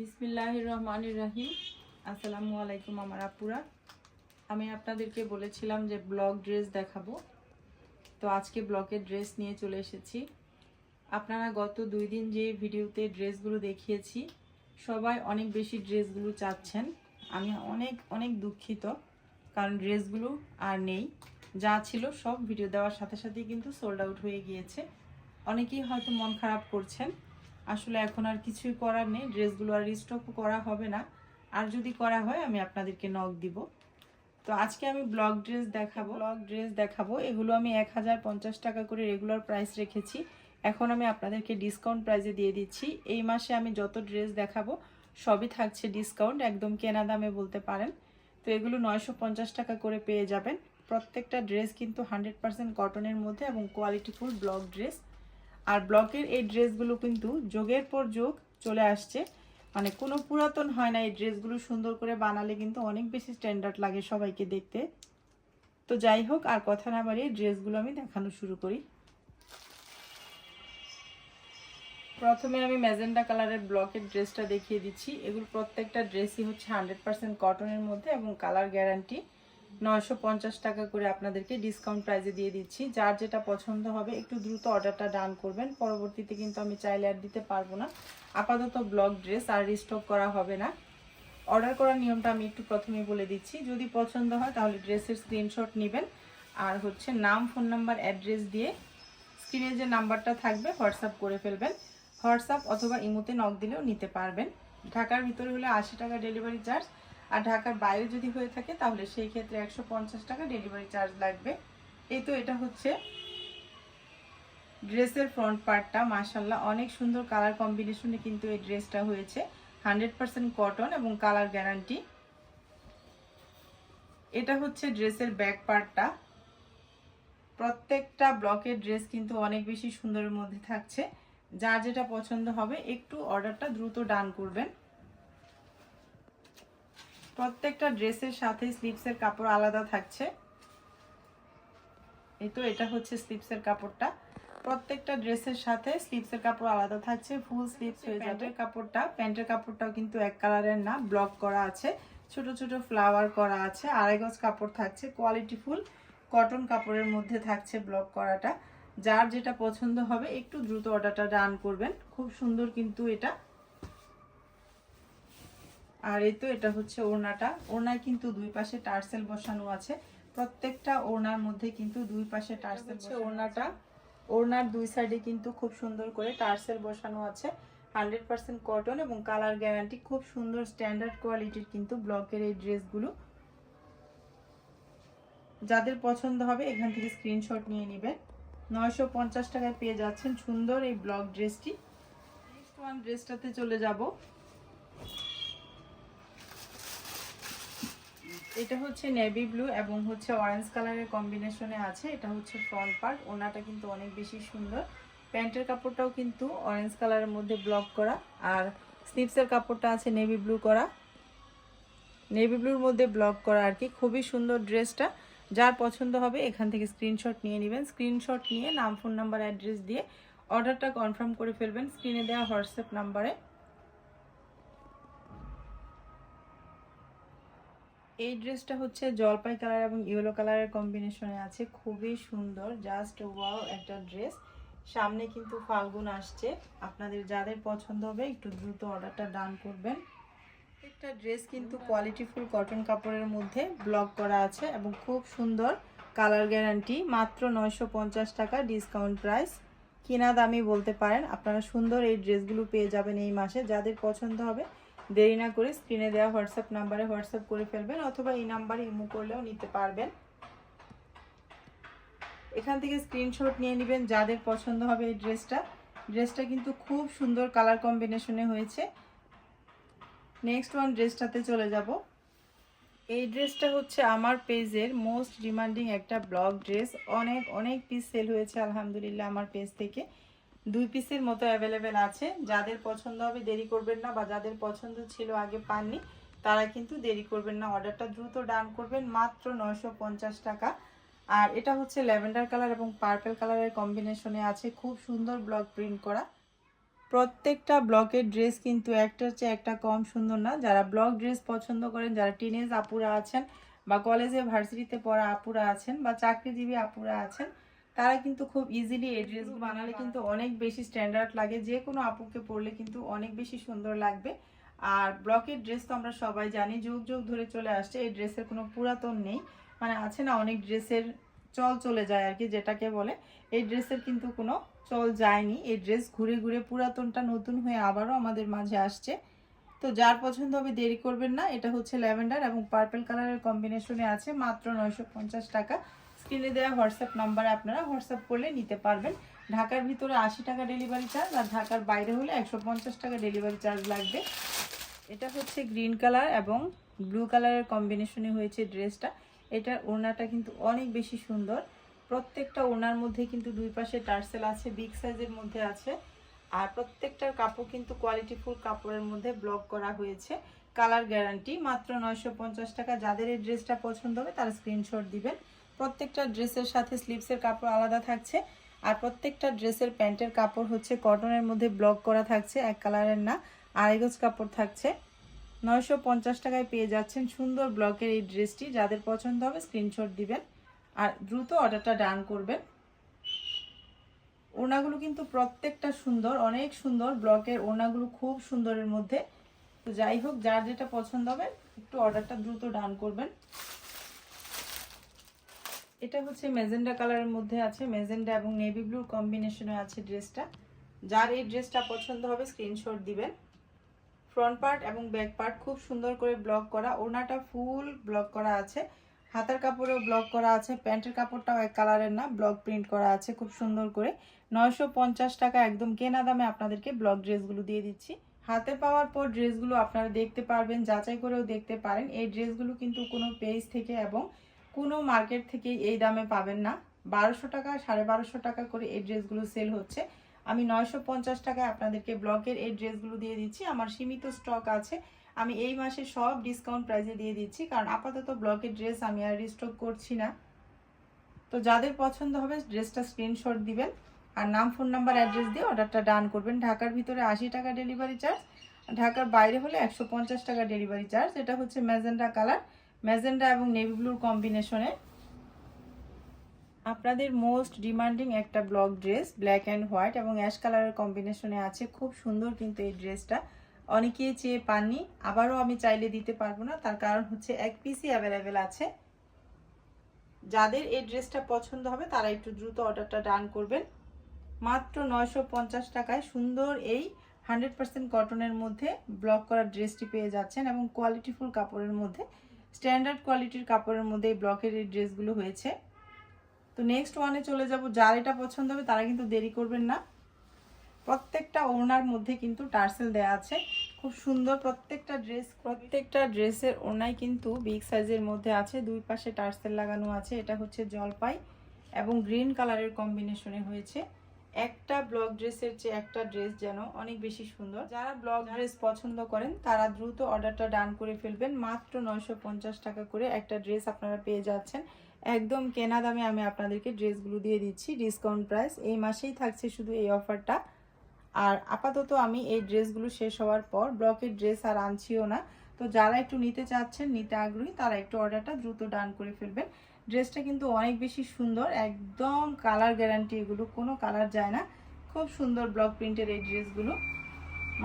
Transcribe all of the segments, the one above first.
বিসমিল্লাহ রহমান রাহিম আসসালামু আলাইকুম আমার আপুরা। আমি আপনাদেরকে বলেছিলাম যে ব্লগ ড্রেস দেখাবো। তো আজকে ব্লগের ড্রেস নিয়ে চলে এসেছি। আপনারা গত দুই দিন যে ভিডিওতে ড্রেসগুলো দেখিয়েছি, সবাই অনেক বেশি ড্রেসগুলো চাচ্ছেন। আমি অনেক অনেক দুঃখিত, কারণ ড্রেসগুলো আর নেই। যা ছিল সব ভিডিও দেওয়ার সাথে সাথেই কিন্তু সোল্ড আউট হয়ে গিয়েছে। অনেকেই হয়তো মন খারাপ করছেন। আসলে এখন আর কিছুই করার নেই, ড্রেসগুলো আর স্টক করা হবে না। আর যদি করা হয়, আমি আপনাদেরকে নক দিব। তো আজকে আমি ব্লক ড্রেস দেখাবো। ব্লক ড্রেস দেখাবো। এগুলো আমি এক হাজার পঞ্চাশ টাকা করে রেগুলার প্রাইস রেখেছি। এখন আমি আপনাদেরকে ডিসকাউন্ট প্রাইসে দিয়ে দিচ্ছি। এই মাসে আমি যত ড্রেস দেখাবো, সবই থাকছে ডিসকাউন্ট একদম কেনা দামে বলতে পারেন। তো এগুলো নয়শো পঞ্চাশ টাকা করে পেয়ে যাবেন। প্রত্যেকটা ড্রেস কিন্তু হান্ড্রেড পার্সেন্ট কটনের মধ্যে এবং কোয়ালিটিফুল ব্লক ড্রেস আর ব্লকের এই ড্রেসগুলো কিন্তু যোগের পর যোগ চলে আসছে। মানে কোনো পুরাতন হয় না এই ড্রেসগুলো সুন্দর করে বানালে কিন্তু অনেক বেশি স্ট্যান্ডার্ড লাগে সবাইকে দেখতে। তো যাই হোক, আর কথা না বাড়িয়ে ড্রেসগুলো আমি দেখানো শুরু করি। প্রথমে আমি ম্যাজেন্ডা কালারের ব্লকের ড্রেসটা দেখিয়ে দিচ্ছি। এগুলো প্রত্যেকটা ড্রেসই হচ্ছে হান্ড্রেড পার্সেন্ট কটনের মধ্যে এবং কালার গ্যারান্টি নয়শো পঞ্চাশ টাকা করে আপনাদেরকে ডিসকাউন্ট প্রাইজে দিয়ে দিচ্ছি। যার যেটা পছন্দ হবে, একটু দ্রুত অর্ডারটা ডান করবেন। পরবর্তীতে কিন্তু আমি চাইলে আর দিতে পারব না। আপাতত ব্লক ড্রেস আর রিস্টক করা হবে না। অর্ডার করার নিয়মটা আমি একটু প্রথমেই বলে দিচ্ছি। যদি পছন্দ হয়, তাহলে ড্রেসের স্ক্রিনশট নেবেন। আর হচ্ছে নাম ফোন নাম্বার অ্যাড্রেস দিয়ে স্ক্রিনে যে নাম্বারটা থাকবে, হোয়াটসঅ্যাপ করে ফেলবেন। হোয়াটসঅ্যাপ অথবা ইমোতে নক দিলেও নিতে পারবেন। ঢাকার ভিতরে হলে আশি টাকা ডেলিভারি চার্জ আর ঢাকার বাইরে যদি হয়ে থাকে, তাহলে সেই ক্ষেত্রে একশো পঞ্চাশ টাকা ডেলিভারি চার্জ লাগবে। এই তো এটা হচ্ছে ড্রেসের ফ্রন্ট পার্টটা মাসাল্লাহ অনেক সুন্দর কালার কম্বিনেশনে কিন্তু এই ড্রেসটা হয়েছে। হান্ড্রেড পার্সেন্ট কটন এবং কালার গ্যারান্টি এটা হচ্ছে ড্রেসের ব্যাক পার্টটা প্রত্যেকটা ব্লকের ড্রেস কিন্তু অনেক বেশি সুন্দরের মধ্যে থাকছে। যার যেটা পছন্দ হবে, একটু অর্ডারটা দ্রুত ডান করবেন। প্রত্যেকটা ড্রেসের সাথে স্লিপসের কাপড় আলাদা থাকছে। এই তো এটা হচ্ছে স্লিপসের কাপড়টা। প্রত্যেকটা ড্রেসের সাথে স্লিপসের কাপড় আলাদা থাকছে, ফুল স্লিপস হয়ে যাবে কাপড়টা। প্যান্টের কাপড়টাও কিন্তু এক কালারের না, ব্লক করা আছে। ছোট ছোট ফ্লাওয়ার করা আছে, আড়াই গজ কাপড় থাকছে, কোয়ালিটি ফুল। কটন কাপড়ের মধ্যে থাকছে ব্লক করাটা। যার যেটা পছন্দ হবে, একটু দ্রুত অর্ডারটা ডান করবেন। খুব সুন্দর কিন্তু এটা। আর এই তো এটা হচ্ছে ওড়নাটা। ওড়নায় কিন্তু দুই পাশে টার্সেল বসানো আছে। প্রত্যেকটা ওড়নার মধ্যে কিন্তু দুই পাশে টার্সেল হচ্ছে ওড়নাটা। ওড়নার দুই সাইডে কিন্তু খুব সুন্দর করে টার্সেল বসানো আছে। হান্ড্রেড পার্সেন্ট কটন এবং কালার গ্যারান্টি খুব সুন্দর স্ট্যান্ডার্ড কোয়ালিটির কিন্তু ব্লকের এই ড্রেসগুলো। যাদের পছন্দ হবে এখান থেকে স্ক্রিনশট নিয়ে নেবেন। নয়শো পঞ্চাশ টাকায় পেয়ে যাচ্ছেন সুন্দর এই ব্লক ড্রেসটি। নেক্সট ওয়ান ড্রেসটাতে চলে যাব। এটা হচ্ছে নেভি ব্লু এবং হচ্ছে অরেঞ্জ কালারের কম্বিনেশনে আছে। এটা হচ্ছে ফ্রন্ট পার্ট ওনাটা কিন্তু অনেক বেশি সুন্দর। প্যান্টের কাপড়টাও কিন্তু অরেঞ্জ কালারের মধ্যে ব্লক করা আর স্লিপসের কাপড়টা আছে নেভি ব্লু করা। নেভি ব্লুর মধ্যে ব্লক করা আর কি। খুবই সুন্দর ড্রেসটা। যার পছন্দ হবে এখান থেকে স্ক্রিনশট নিয়ে নেবেন। স্ক্রিনশট নিয়ে নাম ফোন নাম্বার অ্যাড্রেস দিয়ে অর্ডারটা কনফার্ম করে ফেলবেন। স্ক্রিনে দেওয়া হোয়াটসঅ্যাপ নাম্বারে। এই ড্রেসটা হচ্ছে জলপাই কালার এবং ইয়েলো কালারের কম্বিনেশনে আছে, খুবই সুন্দর জাস্ট ওয়াও একটা ড্রেস। সামনে কিন্তু ফাল্গুন আসছে, আপনাদের যাদের পছন্দ হবে একটু দ্রুত অর্ডারটা ডান করবেন। একটা ড্রেস কিন্তু কোয়ালিটিফুল কটন কাপড়ের মধ্যে ব্লক করা আছে এবং খুব সুন্দর কালার গ্যারান্টি, মাত্র নয়শো পঞ্চাশ টাকা ডিসকাউন্ট প্রাইস কিনা দামি বলতে পারেন, আপনারা সুন্দর এই ড্রেসগুলো পেয়ে যাবেন এই মাসে, যাদের পছন্দ হবে দেরি না করে স্ক্রিনে দেওয়া হোয়াটসঅ্যাপ নাম্বারে হোয়াটসঅ্যাপ করে ফেলবেন অথবা এই নাম্বারে ইমো করলেও নিতে পারবেন। এখান থেকে স্ক্রিনশট নিয়ে নেবেন যাদের পছন্দ হবে এই ড্রেসটা ড্রেসটা কিন্তু খুব সুন্দর কালার কম্বিনেশনে হয়েছে। নেক্সট ওয়ান ড্রেসটাতে চলে যাব। এই ড্রেসটা হচ্ছে আমার পেজের মোস্ট ডিমান্ডিং একটা ব্লগ ড্রেস অনেক অনেক পিস সেল হয়েছে, আলহামদুলিল্লাহ, আমার পেজ থেকে। দুই পিসের মতো অ্যাভেলেবেল আছে। যাদের পছন্দ হবে দেরি করবেন না বা যাদের পছন্দ ছিল আগে পাননি, তারা কিন্তু দেরি করবেন না। অর্ডারটা দ্রুত ডান করবেন, মাত্র নয়শো পঞ্চাশ টাকা। আর এটা হচ্ছে ল্যাভেন্ডার কালার এবং পার্পেল কালারের কম্বিনেশনে আছে। খুব সুন্দর ব্লক প্রিন্ট করা। প্রত্যেকটা ব্লকের ড্রেস কিন্তু একটার চেয়ে একটা কম সুন্দর না। যারা ব্লক ড্রেস পছন্দ করেন, যারা টিনেজ আপুরা আছেন বা কলেজে ভার্সিটিতে পড়া আপুরা আছেন বা চাকরিজীবী আপুরা আছেন তারা কিন্তু খুব ইজিলি এই ড্রেসগুলো বানালে কিন্তু অনেক বেশি স্ট্যান্ডার্ড লাগে যে কোনো আপুকে পরলে কিন্তু অনেক বেশি সুন্দর লাগবে। আর ব্লকের ড্রেস তো আমরা সবাই জানি যুগ যুগ ধরে চলে আসছে এই ড্রেসের কোনো পুরাতন নেই। মানে আছে না অনেক ড্রেসের চল চলে যায় আর কি যেটাকে বলে। এই ড্রেসের কিন্তু কোনো চল যায়নি। এই ড্রেস ঘুরে ঘুরে পুরাতনটা নতুন হয়ে আবারও আমাদের মাঝে আসছে। তো যার পছন্দ হবে দেরি করবেন না এটা হচ্ছে ল্যাভেন্ডার এবং পার্পেল কালারের কম্বিনেশনে আছে মাত্র নয়শো পঞ্চাশ টাকা। স্ক্রিনে দেওয়া হোয়াটসঅ্যাপ নাম্বারে আপনারা হোয়াটসঅ্যাপ করলে নিতে পারবেন। ঢাকার ভিতরে আশি টাকা ডেলিভারি চার্জ আর ঢাকার বাইরে হলে একশো পঞ্চাশ টাকা ডেলিভারি চার্জ লাগবে। এটা হচ্ছে গ্রিন কালার এবং ব্লু কালারের কম্বিনেশনে হয়েছে ড্রেসটা এটার ওড়নাটা কিন্তু অনেক বেশি সুন্দর। প্রত্যেকটা ওড়নার মধ্যে কিন্তু দুই পাশে টার্সেল আছে বিগ সাইজের মধ্যে আছে। আর প্রত্যেকটার কাপড় কিন্তু কোয়ালিটিফুল কাপড়ের মধ্যে ব্লক করা হয়েছে। কালার গ্যারান্টি মাত্র নয়শো পঞ্চাশ টাকা। যাদের এই ড্রেসটা পছন্দ হবে তারা স্ক্রিনশট দিবেন। প্রত্যেকটা ড্রেসের সাথে স্লিভসের কাপড় আলাদা থাকছে, আর প্রত্যেকটা ড্রেসের প্যান্টের কাপড় হচ্ছে কটনের মধ্যে ব্লক করা থাকছে, এক কালারের না, আড়াই গজ কাপড় থাকছে। নয়শো পঞ্চাশ টাকায় পেয়ে যাচ্ছেন সুন্দর ব্লকের এই ড্রেসটি, যাদের পছন্দ হবে স্ক্রিনশট দিবেন আর দ্রুত অর্ডারটা ডান করবেন। ওড়নাগুলো কিন্তু প্রত্যেকটা সুন্দর, অনেক সুন্দর, ব্লকের ওড়নাগুলো খুব সুন্দরের মধ্যে। তো যাই হোক, যার যেটা পছন্দ হবে, একটু অর্ডারটা দ্রুত ডান করবেন। এটা হচ্ছে মেজেন্ডা কালারের মধ্যে আছে মেজেন্ডা এবং নেভি ব্লুর কম্বিনেশনে আছে ড্রেসটা। যার এই ড্রেসটা পছন্দ হবে, স্ক্রিনশট দিবেন। ফ্রন্ট পার্ট এবং ব্যাক পার্ট খুব সুন্দর করে ব্লক করা। ওনাটা ফুল ব্লক করা আছে। হাতার কাপড়েও ব্লক করা আছে। প্যান্টের কাপড়টাও এক কালারের না, ব্লক প্রিন্ট করা আছে খুব সুন্দর করে। নয়শো পঞ্চাশ টাকা একদম কেনা দামে আপনাদেরকে ব্লক ড্রেসগুলো দিয়ে দিচ্ছি। হাতে পাওয়ার পর ড্রেসগুলো আপনারা দেখতে পারবেন, যাচাই করেও দেখতে পারেন। এই ড্রেসগুলো কিন্তু কোনো পেজ থেকে এবং কোনো মার্কেট থেকে এই দামে পাবেন না। বারোশো টাকা, সাড়ে বারোশো টাকা করে এই ড্রেসগুলো সেল হচ্ছে। আমি নয়শো পঞ্চাশ টাকায় আপনাদেরকে ব্লকের এই ড্রেসগুলো দিয়ে দিচ্ছি। আমার সীমিত স্টক আছে। আমি এই মাসে সব ডিসকাউন্ট প্রাইসে দিয়ে দিচ্ছি। কারণ আপাতত ব্লকের ড্রেস আমি আর রিস্টক করছি না। তো যাদের পছন্দ হবে, ড্রেসটা স্ক্রিনশট দিবেন। আর নাম ফোন নাম্বার অ্যাড্রেস দিয়ে অর্ডারটা ডান করবেন। ঢাকার ভিতরে আশি টাকা ডেলিভারি চার্জ ঢাকার বাইরে হলে একশো পঞ্চাশ টাকা ডেলিভারি চার্জ এটা হচ্ছে ম্যাজেন্ডা কালার। ম্যাজেন্ডা এবং নেভি ব্লুর কম্বিনেশনে আপনাদের মোস্ট ডিমান্ডিং একটা block dress, black and white এবং অ্যাশ কালারের কম্বিনেশনে আছে। খুব সুন্দর কিন্তু এই ড্রেসটা। অনেকেই চেয়ে পাননি, আবারও আমি চাইলে দিতে পারব না। তার কারণ হচ্ছে এক পিসই অ্যাভেলেবেল আছে। যাদের এই ড্রেসটা পছন্দ হবে, তারা একটু দ্রুত অর্ডারটা ডান করবেন। মাত্র নয়শো পঞ্চাশ টাকায় সুন্দর এই হান্ড্রেড পার্সেন্ট কটনের মধ্যে ব্লক করা ড্রেসটি পেয়ে যাচ্ছেন এবং কোয়ালিটিফুল কাপড়ের মধ্যে স্ট্যান্ডার্ড কোয়ালিটির কাপড়ের মধ্যে এই ব্লকের এই ড্রেসগুলো হয়েছে। তো নেক্সট ওয়ানে চলে যাব। যার এটা পছন্দ হবে তারা কিন্তু দেরি করবেন না। প্রত্যেকটা ওড়নার মধ্যে কিন্তু টার্সেল দেওয়া আছে। খুব সুন্দর প্রত্যেকটা ড্রেস প্রত্যেকটা ড্রেসের ওড়নায় কিন্তু বিগ সাইজের মধ্যে আছে। দুই পাশে টার্সেল লাগানো আছে। এটা হচ্ছে জলপাই এবং গ্রিন কালারের কম্বিনেশনে হয়েছে। একটা ব্লক ড্রেসের চেয়ে একটা ড্রেস যেন অনেক বেশি সুন্দর। যারা ব্লক ড্রেস পছন্দ করেন, তারা দ্রুত অর্ডারটা ডান করে ফেলবেন। মাত্র নয়শো পঞ্চাশ টাকা করে একটা ড্রেস আপনারা পেয়ে যাচ্ছেন। একদম কেনা দামে আমি আপনাদেরকে ড্রেসগুলো দিয়ে দিচ্ছি, ডিসকাউন্ট প্রাইস। এই মাসেই থাকছে শুধু এই অফারটা। আর আপাতত আমি এই ড্রেসগুলো শেষ হওয়ার পর, ব্লকের ড্রেস আর আনছিও না। তো যারা একটু নিতে চাচ্ছেন, নিতে আগ্রহী, তারা একটু অর্ডারটা দ্রুত ডান করে ফেলবেন। ড্রেসটা কিন্তু অনেক বেশি সুন্দর, একদম কালার গ্যারান্টি এগুলো, কোনো কালার যায় না। খুব সুন্দর ব্লক প্রিন্টের এই ড্রেসগুলো।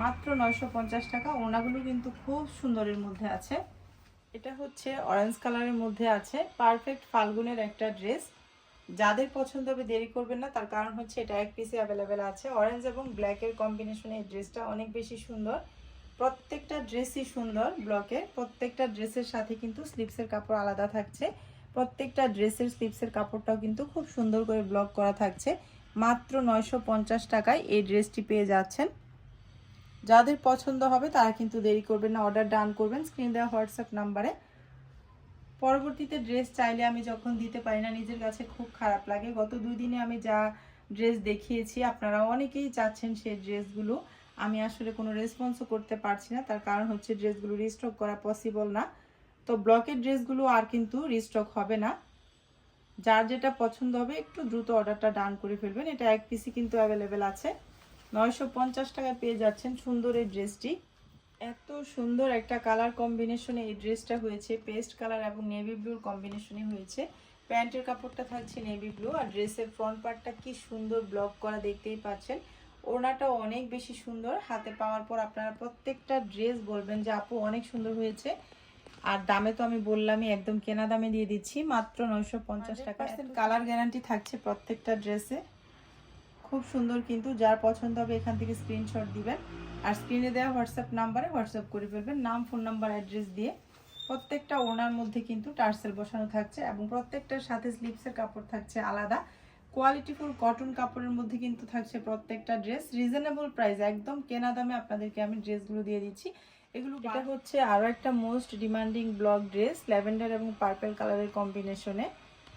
মাত্র নয়শো পঞ্চাশ টাকা ওনাগুলো কিন্তু খুব সুন্দরের মধ্যে আছে। এটা হচ্ছে অরেঞ্জ কালারের মধ্যে আছে, পারফেক্ট ফাল্গুনের একটা ড্রেস। যাদের পছন্দ হবে দেরি করবেন না, তার কারণ হচ্ছে এটা এক পিসে অ্যাভেলেবেল আছে। অরেঞ্জ এবং ব্ল্যাকের কম্বিনেশনে এই ড্রেসটা অনেক বেশি সুন্দর। প্রত্যেকটা ড্রেসই সুন্দর ব্লকের, প্রত্যেকটা ড্রেসের সাথে কিন্তু স্লিপসের কাপড় আলাদা থাকছে। প্রত্যেকটা ড্রেসের স্লিপসের কাপড়টাও কিন্তু খুব সুন্দর করে ব্লক করা থাকছে। মাত্র নয়শো পঞ্চাশ টাকায় এই ড্রেসটি পেয়ে যাচ্ছেন। যাদের পছন্দ হবে তারা কিন্তু দেরি করবেন না অর্ডার ডান করবেন স্ক্রিন দেওয়া হোয়াটসঅ্যাপ নাম্বারে। পরবর্তীতে ড্রেস চাইলে আমি যখন দিতে পারি না, নিজের কাছে খুব খারাপ লাগে। গত দুই দিনে আমি যা ড্রেস দেখিয়েছি আপনারা অনেকেই চাচ্ছেন সেই ড্রেসগুলো আমি আসলে কোনো রেসপন্সও করতে পারছি না। তার কারণ হচ্ছে ড্রেসগুলো রিস্টক করা পসিবল না। তো ব্লকের ড্রেসগুলো আর কিন্তু রিস্টক হবে না। যার যেটা পছন্দ হবে, একটু দ্রুত অর্ডারটা ডান করে ফেলবেন। এটা এক পিসি কিন্তু অ্যাভেলেবেল আছে। নয়শো পঞ্চাশ টাকায় পেয়ে যাচ্ছেন সুন্দর এই ড্রেসটি। এত সুন্দর একটা কালার কম্বিনেশনে এই ড্রেসটা হয়েছে। পেস্ট কালার এবং নেভি ব্লুর কম্বিনেশনে হয়েছে। প্যান্টের কাপড়টা থাকছে নেভি ব্লু আর ড্রেসের ফ্রন্ট পার্টটা কি সুন্দর ব্লক করা দেখতেই পাচ্ছেন। ওড়নাটাও অনেক বেশি সুন্দর। হাতে পাওয়ার পর আপনারা প্রত্যেকটা ড্রেস বলবেন যে আপু অনেক সুন্দর হয়েছে। আর দামে তো আমি বললামই একদম কেনা দামে দিয়ে দিচ্ছি। মাত্র নয়শো পঞ্চাশ টাকা। কালার গ্যারান্টি থাকছে প্রত্যেকটা ড্রেসে। খুব সুন্দর কিন্তু। যার পছন্দ হবে এখান থেকে স্ক্রিনশট দিবেন। আর স্ক্রিনে দেওয়া হোয়াটসঅ্যাপ নাম্বারে হোয়াটসঅ্যাপ করে ফেলবেন নাম ফোন নাম্বার অ্যাড্রেস দিয়ে। প্রত্যেকটা ওনার মধ্যে কিন্তু টার্সেল বসানো থাকছে এবং প্রত্যেকটার সাথে স্লিপসের কাপড় থাকছে আলাদা। কোয়ালিটিফুল কটন কাপড়ের মধ্যে কিন্তু থাকছে প্রত্যেকটা ড্রেস রিজনেবল প্রাইস একদম কেনা দামে আপনাদেরকে আমি ড্রেসগুলো দিয়ে দিচ্ছি। এগুলো এটা হচ্ছে আরও একটা most demanding block dress lavender এবং পার্পল কালারের কম্বিনেশনে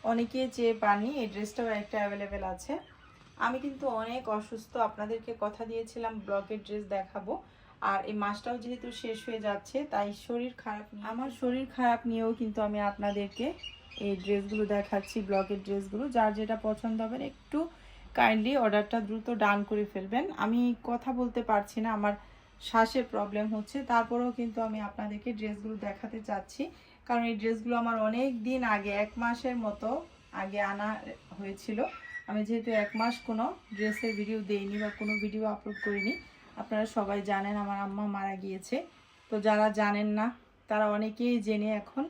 অনেকে চেয়ে পানি এই ড্রেসটাও একটা অ্যাভেলেবেল আছে। আমি কিন্তু অনেক অসুস্থ আপনাদেরকে কথা দিয়েছিলাম ব্লকের ড্রেস দেখাবো। আর এই মাসটাও যেহেতু শেষ হয়ে যাচ্ছে তাই শরীর খারাপ আমার শরীর খারাপ নিয়েও কিন্তু আমি আপনাদেরকে এই ড্রেসগুলো দেখাচ্ছি, ব্লগের ড্রেসগুলো। যার যেটা পছন্দ হবে একটু কাইন্ডলি অর্ডারটা দ্রুত ডান করে ফেলবেন। আমি কথা বলতে পারছি না, আমার শ্বাসের প্রবলেম হচ্ছে। তারপরেও কিন্তু আমি আপনাদেরকে ড্রেসগুলো দেখাতে চাচ্ছি। কারণ এই ড্রেসগুলো আমার অনেক দিন আগে, এক মাসের মতো আগে আনা হয়েছিল। আমি যেহেতু এক মাস কোনো ড্রেসের ভিডিও দেইনি বা কোনো ভিডিও আপলোড করিনি, আপনারা সবাই জানেন আমার আম্মা মারা গিয়েছে। তো যারা জানেন না, তারা অনেকেই জেনে এখন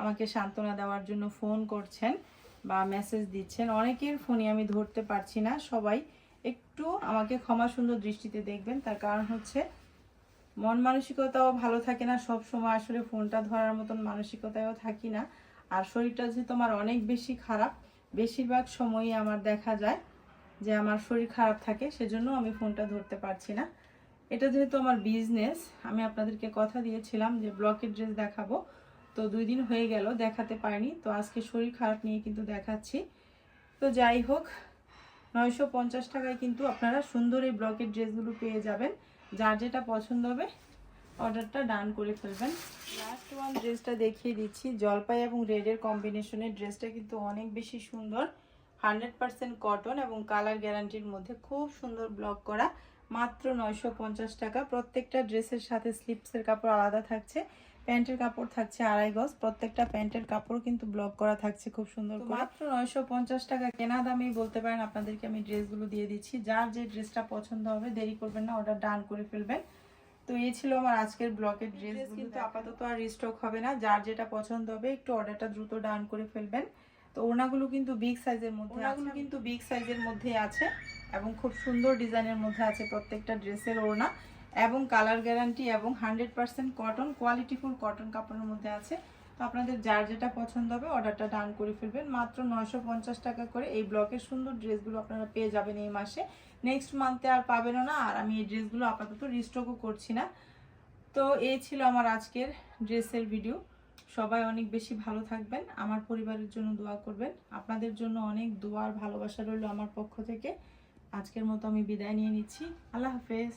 আমাকে সান্ত্বনা দেওয়ার জন্য ফোন করছেন বা মেসেজ দিচ্ছেন। অনেকের ফোনই আমি ধরতে পারছি না, সবাই একটু আমাকে ক্ষমা সুন্দর দৃষ্টিতে দেখবেন। তার কারণ হচ্ছে মন মানসিকতাও ভালো থাকে না, সব সময় আসলে ফোনটা ধরার মতন মানসিকতায়ও থাকি না। আর শরীরটা যেহেতু আমার অনেক বেশি খারাপ, বেশিরভাগ সময়ই আমার দেখা যায় যে আমার শরীর খারাপ থাকে, সেজন্য আমি ফোনটা ধরতে পারছি না। এটা যেহেতু আমার বিজনেস আমি আপনাদেরকে কথা দিয়েছিলাম যে ব্লকের ড্রেস দেখাবো। তো দুই দিন হয়ে গেল, দেখাতে পারিনি। তো আজকে শরীর খারাপ নিয়ে কিন্তু দেখাচ্ছি। তো যাই হোক, নয়শো পঞ্চাশ টাকায় কিন্তু আপনারা সুন্দর এই ব্লকের ড্রেসগুলো পেয়ে যাবেন। যার যেটা পছন্দ হবে, অর্ডারটা ডান করে ফেলবেন। লাস্ট ওয়ান ড্রেসটা দেখিয়ে দিচ্ছি। জলপাই এবং রেডের কম্বিনেশনের ড্রেসটা কিন্তু অনেক বেশি সুন্দর। হান্ড্রেড পার্সেন্ট কটন এবং কালার গ্যারান্টির মধ্যে খুব সুন্দর ব্লক করা। মাত্র নয়শো পঞ্চাশ টাকা। প্রত্যেকটা ড্রেসের সাথে স্লিপসের কাপড় আলাদা থাকছে। প্যান্টের কাপড় থাকছে আড়াই গজ। প্রত্যেকটা প্যান্টের কাপড় কিন্তু ব্লক করা থাকছে খুব সুন্দর মাত্র নয়শো পঞ্চাশ টাকা কেনা দামেই বলতে পারেন আপনাদেরকে আমি ড্রেসগুলো দিয়ে দিচ্ছি। যার যে ড্রেসটা পছন্দ হবে দেরি করবেন না অর্ডার ডান করে ফেলবেন। তো এই ছিল আমার আজকের ব্লকের ড্রেস কিন্তু আপাতত আর রিস্টক হবে না। যার যেটা পছন্দ হবে একটু অর্ডারটা দ্রুত ডান করে ফেলবেন। তো ওনাগুলো কিন্তু বিগ সাইজের মধ্যে ওনাগুলো কিন্তু বিগ সাইজের মধ্যে আছে এবং খুব সুন্দর ডিজাইনের মধ্যে আছে প্রত্যেকটা ড্রেসের ওড়না। এবং কালার গ্যারান্টি এবং hundred percent cotton, qualityful cotton কাপড়ের মধ্যে আছে। তো আপনাদের যার যেটা পছন্দ হবে অর্ডারটা ডান করে ফেলবেন। মাত্র নয়শো পঞ্চাশ টাকা করে এই ব্লকের সুন্দর ড্রেসগুলো আপনারা পেয়ে যাবেন এই মাসে। নেক্সট মান্থে আর পাবেনও না, আর আমি এই ড্রেসগুলো আপাতত রিস্টকও করছি না। তো এই ছিল আমার আজকের ড্রেসের ভিডিও সবাই অনেক বেশি ভালো থাকবেন, আমার পরিবারের জন্য দোয়া করবেন। আপনাদের জন্য অনেক দোয়ার ভালোবাসা রইল আমার পক্ষ থেকে। আজকের মতো আমি বিদায় নিয়ে নিচ্ছি। আল্লাহ হাফেজ।